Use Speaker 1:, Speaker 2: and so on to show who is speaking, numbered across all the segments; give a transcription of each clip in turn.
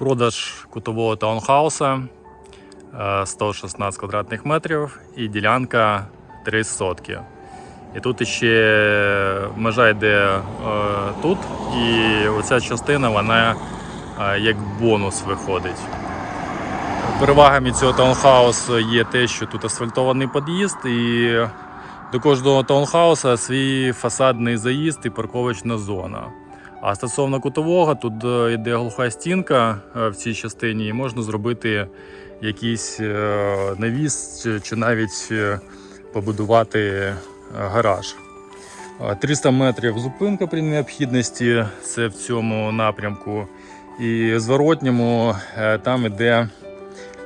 Speaker 1: Продаж кутового таунхауса е, 116 квадратних метрів і ділянка 3 сотки. І тут ще межа йде е, тут, і оця частина вона е, як бонус виходить. Перевагами цього таунхаусу є те, що тут асфальтований під'їзд, і до кожного таунхауса свій фасадний заїзд і парковочна зона. А стосовно кутового, тут е, йде глуха стінка е, в цій частині, і можна зробити якийсь е, навіс чи, навіть е, побудувати е, гараж. Е, 300 метрів зупинка при необхідності, це в цьому напрямку. І зворотньому е, там іде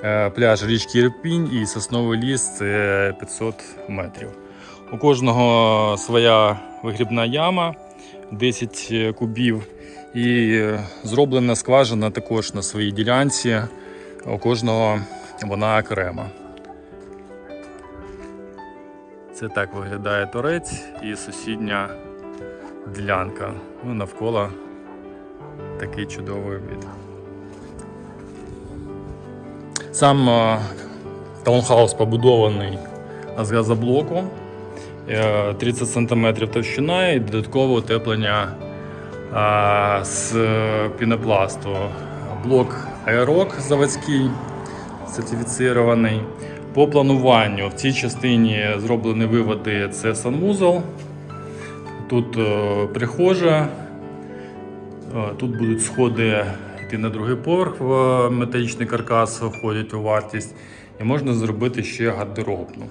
Speaker 1: е, пляж річки Ірпінь і сосновий ліс це 500 метрів. У кожного своя вигрібна яма 10 кубів. І е, зроблена скважина також на своїй ділянці. У кожного вона окрема. Це так виглядає торець і сусідня ділянка. Ну, навколо такий чудовий від. Сам е, таунхаус побудований з газоблоку. Е, 30 см товщина і додаткове утеплення е, з пінопласту. Блок аерок заводський, сертифіцірований. По плануванню в цій частині зроблені виводи це санвузол. Тут е, прихожа, Е, Тут будуть сходи йти на другий поверх, в металічний каркас входять у вартість. І можна зробити ще гардеробну.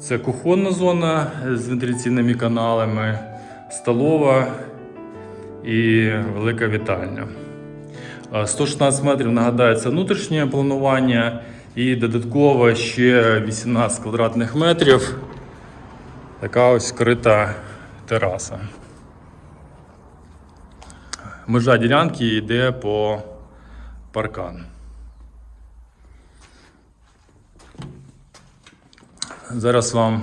Speaker 1: Це кухонна зона з вентиляційними каналами, столова і велика вітальня. Е, 116 метрів нагадаю, це внутрішнє планування і додатково ще 18 квадратних метрів. Така ось крита тераса. Межа ділянки йде по паркан. Зараз вам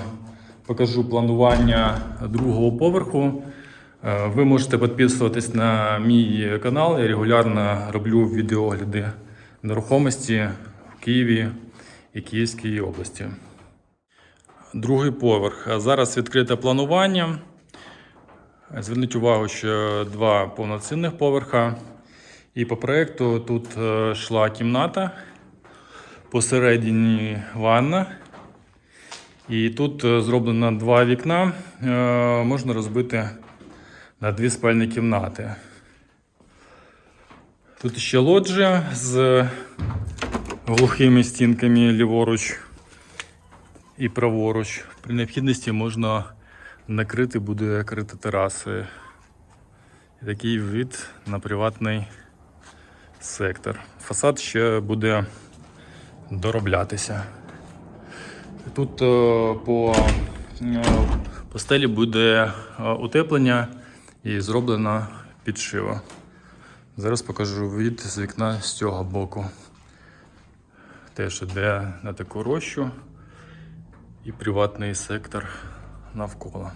Speaker 1: покажу планування другого поверху. Е, Ви можете підписуватись на мій канал. Я регулярно роблю відеогляди нерухомості в Києві і Київській області. Другий поверх. Зараз відкрите планування. Зверніть увагу, що два повноцінних поверха. І по проєкту тут е, йшла кімната, посередині ванна. І тут е, зроблено два вікна. Е, Можна розбити на дві спальні кімнати. Тут ще лоджія з глухими стінками ліворуч і праворуч. При необхідності можна накрити буде крита тераси. Такий вид на приватний сектор. Фасад ще буде дороблятися. Тут е, по, е, по стелі буде е, утеплення і зроблена підшива. Зараз покажу від з вікна з цього боку. Теж іде на таку рощу і приватний сектор навколо.